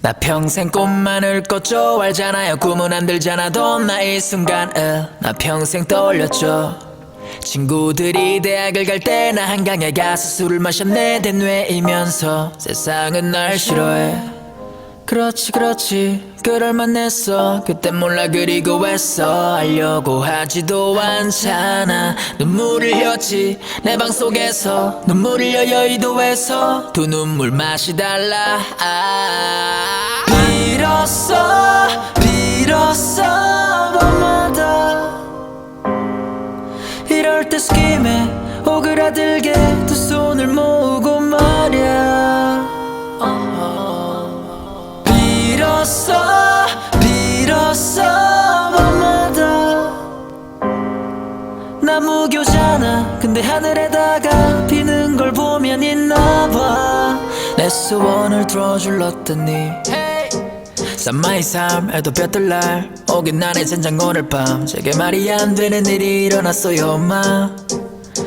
나 평생 꿈만을 꿨죠 알잖아요. 꿈은 안 들잖아도 나이 순간을 나 평생 떠올렸죠. 친구들이 대학을 갈 때 나 한강에 가서 술을 마셨네. 대뇌이면서 세상은 날 싫어해. 그렇지 그렇지. 그럴 만했어. 그땐 몰라 그리고 왜써 알려고 하지도 않잖아. 눈물을 흘렸지. 내 방 속에서 눈물을 흘려 여의도에서 두 눈물 맛이 달라. 아, 이럴 때 스킴에 오그라들게 두 손을 모으고 말야. 빌었어 빌었어 밤마다. 나 무교잖아 근데 하늘에다가 비는 걸 보면 있나봐. 내 소원을 들어줄렀더니 쌈마이 삶에도 볕들 날. 오긴 나의 젠장 오늘 밤. 제게 말이 안 되는 일이 일어났어요 엄마.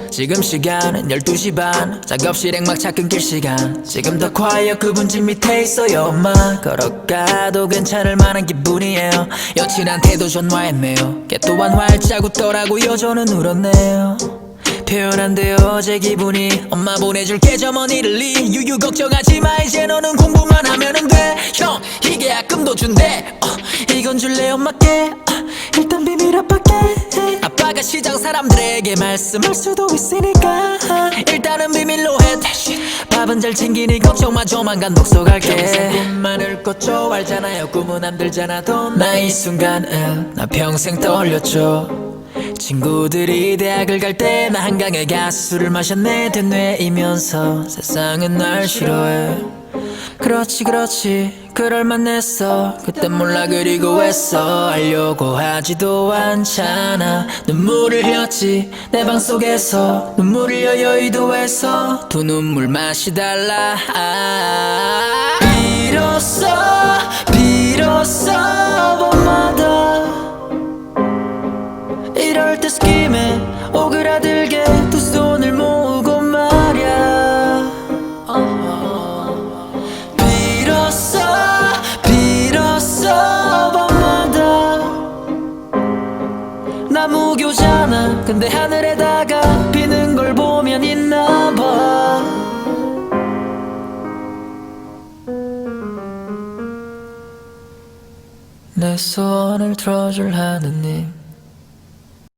지금 시간은 12시 반. 작업실 액막차 끊길 시간. 지금 더 quiet 그분 집 밑에 있어요 엄마. 걸어가도 괜찮을 만한 기분이에요. 여친한테도 전화했네요. 걔 또한 활짝 웃더라고요 저는 울었네요. 표현 안 돼요 제 기분이 엄마 보내줄게 저 먼 이를 리 유유 걱정하지 마. 이제 너는 공부만 하면 돼 약금도 준대. 어, 이건 줄래 엄마께? 어, 일단 비밀 아빠께. 아빠가 시장 사람들에게 말씀할 수도 있으니까. 일단은 비밀로 해 밥은 잘 챙기니 걱정 마 조만간 독서 갈게. 꿈만을 꿨죠. 알잖아요. 꿈은 안 들잖아도 나이 순간을 나 평생 떠올렸죠. 친구들이 대학을 갈 때 나 한강에 가서 술을 마셨네. 되뇌이면서 세상은 날 싫어해 그렇지 그렇지. 그럴 만했어. 그땐 몰라 그리고 왜써 알려고 하지도 않잖아. 눈물을 흘렸지. 내 방 속에서 눈물을 흘려 여의도에서 두 눈물 맛이 달라. 아, 빌었어 빌었어. 밤마다 이럴 때 스킴 나 무교잖아 근데 하늘에다가 비는 걸 보면 있나봐. 내 소원을 들어줄 하느님